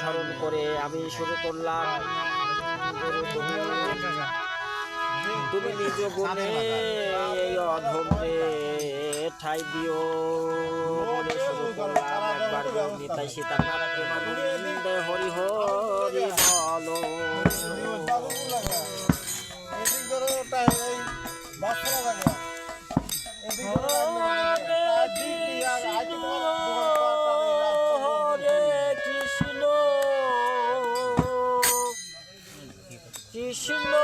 স্মরণ করে আমি শুরু করলাম। তুমি নিজ গুণে এই অধমে ঠাই দিও। বলে শুরু করলাম। একবার গৌরী তাই সীতানাথ প্রেমানন্দে হরি হরি বলো। এদিক ধরো এই বাসরা জায়গা এদিক ধরো Krishna